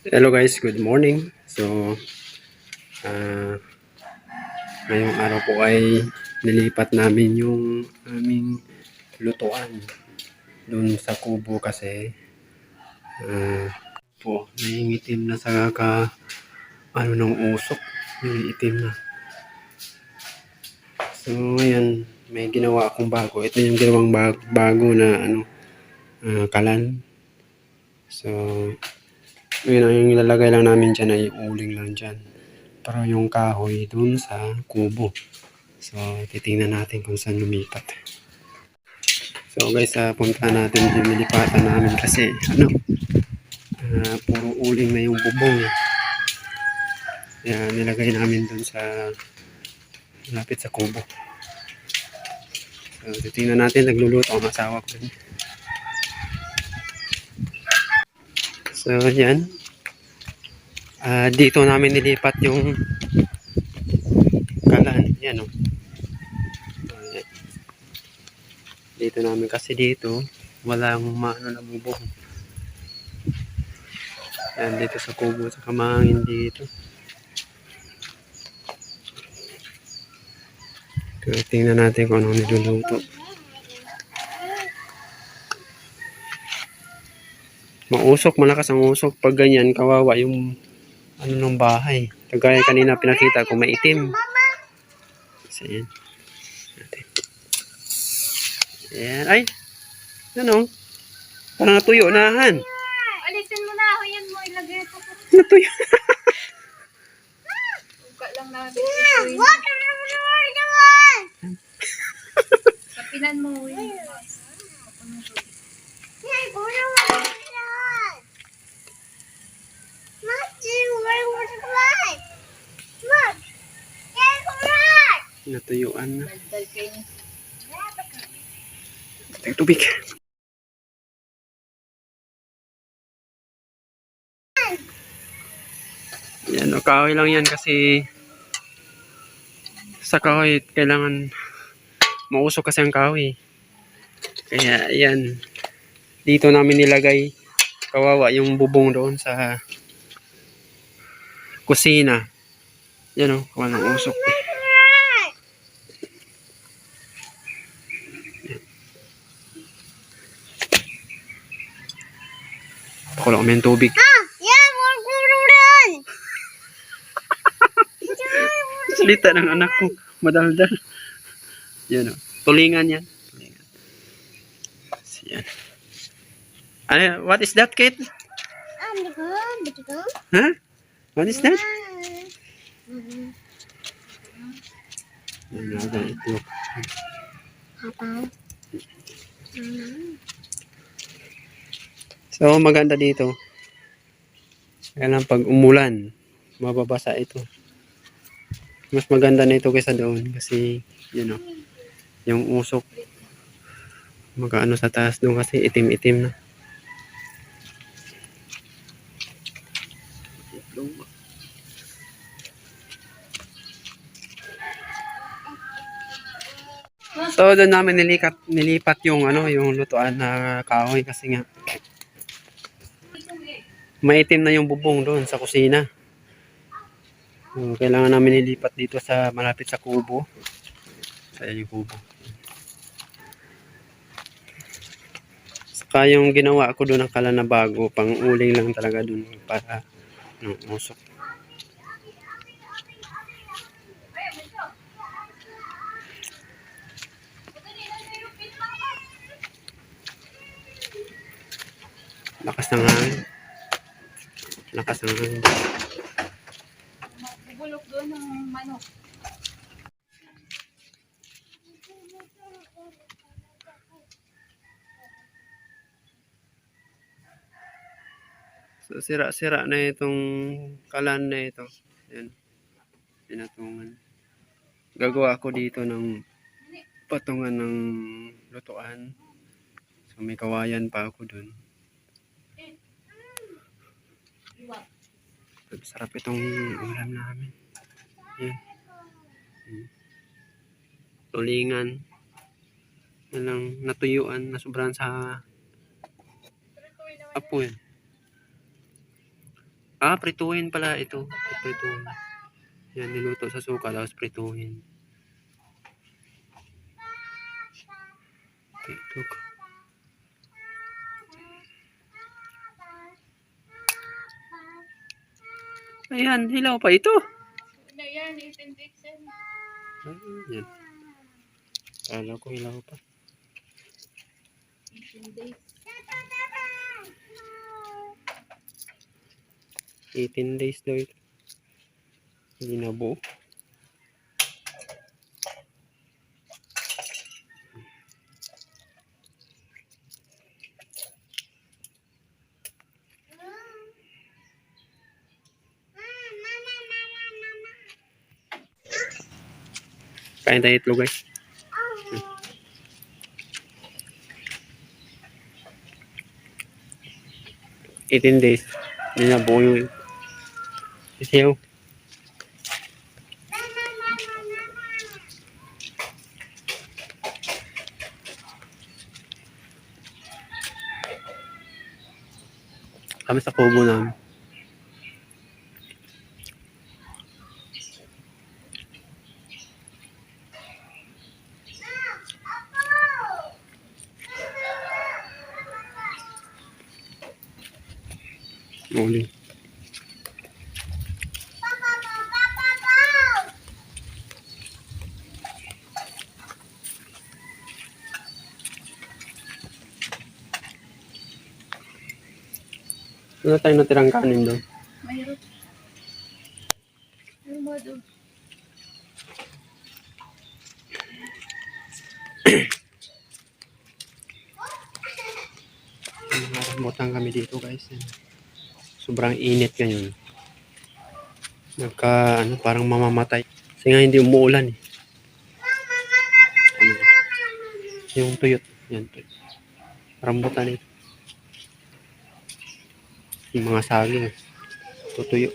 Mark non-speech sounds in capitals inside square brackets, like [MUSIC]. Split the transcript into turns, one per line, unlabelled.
Hello guys, good morning. So, ah ngayong araw po ay nilipat namin yung aming lutuan dun sa kubo kasi ah po, nangingitim na sa ka ano ng usok, yung na. So, ngayon, may ginawa akong bago. Ito yung ginawang bag- bago na ano, ah, kalan. So, yun ang yung ilalagay lang namin dyan ay uling lang dyan. Pero yung kahoy dun sa kubo. So, titingnan natin kung saan lumipat. So guys, uh, punta natin yung nilipatan namin kasi ano, ah, puro uling na yung bubong. Kaya nilagay namin dun sa lapit sa kubo. So, titingnan natin, nagluluto ang asawa ko. dun. So, yan. Ah, dito namin nilipat yung kalan. Yan, oh. Ayan. Dito namin kasi dito, walang maano na bubong. Yan, dito sa kubo, sa kamangin dito. Kaya tingnan natin kung anong niluluto. Mausok, malakas ang usok. Pag ganyan, kawawa yung ano ng bahay. Kagaya kanina pinakita ko, maitim. So, yan. Natin. Yan. Ay! Ano? Parang natuyo na, Han.
Alisin mo na, yan mo, ilagay ito.
Natuyo. [LAUGHS]
Suka lang natin. What? Kapilan mo, yun.
Natuyuan na. Tag tubig. Yan, o kahoy lang yan kasi sa kahoy kailangan mausok kasi ang kahoy. Kaya yan, dito namin nilagay kawawa yung bubong doon sa kusina. Yan o, walang usok. Pakulo kami ng tubig. [LAUGHS] Salita ng anak ko. Madaldal. Yan o. Tulingan yan. Tulingan. Yan. Ano, what is that, Kate? Huh? What is that? Yan nga ito. So, maganda dito. Kaya lang pag umulan, mababasa ito. Mas maganda na ito kaysa doon kasi, you know, yung usok magkaano sa taas doon kasi itim-itim na. So doon namin nilikat, nilipat yung ano, yung lutuan na kahoy kasi nga maitim na yung bubong doon sa kusina. So, kailangan namin nilipat dito sa malapit sa kubo. Sa yung kubo. Saka yung ginawa ko doon ng kala na bago, pang uling lang talaga doon para no, usok. Lakas ng hangin. Hangin.
Bubulok doon ng manok.
So, sira-sira na itong kalan na ito. Yan. Pinatungan. Gagawa ako dito ng patungan ng lutuan. So, may kawayan pa ako dun. Sarap itong ulam namin. Yan. Hmm. Tulingan. Yan natuyuan, nasubrahan sa apoy. Ah, prituhin pala ito. Prituhin. Yan, niluto sa suka, tapos prituhin. TikTok. Ayan, hilaw pa ito.
Na yan, 18 days yan.
Ayan. Kala ko hilaw pa.
18 days.
18 days daw ito. Hindi na buo. Kain tayo itlog guys. 18 days. Hindi na buo yung isiyaw. Kami sa kubo namin. Uling. Ano tayo natirang kanin doon?
Mayroon. Ano mo doon?
Nakarambutan kami dito guys. Sobrang init ngayon. Nagka, ano, parang mamamatay. Kasi nga hindi umuulan eh. Ano, yung tuyot. Yan, tuyot. Rambutan eh. Yung mga saging. Tutuyo.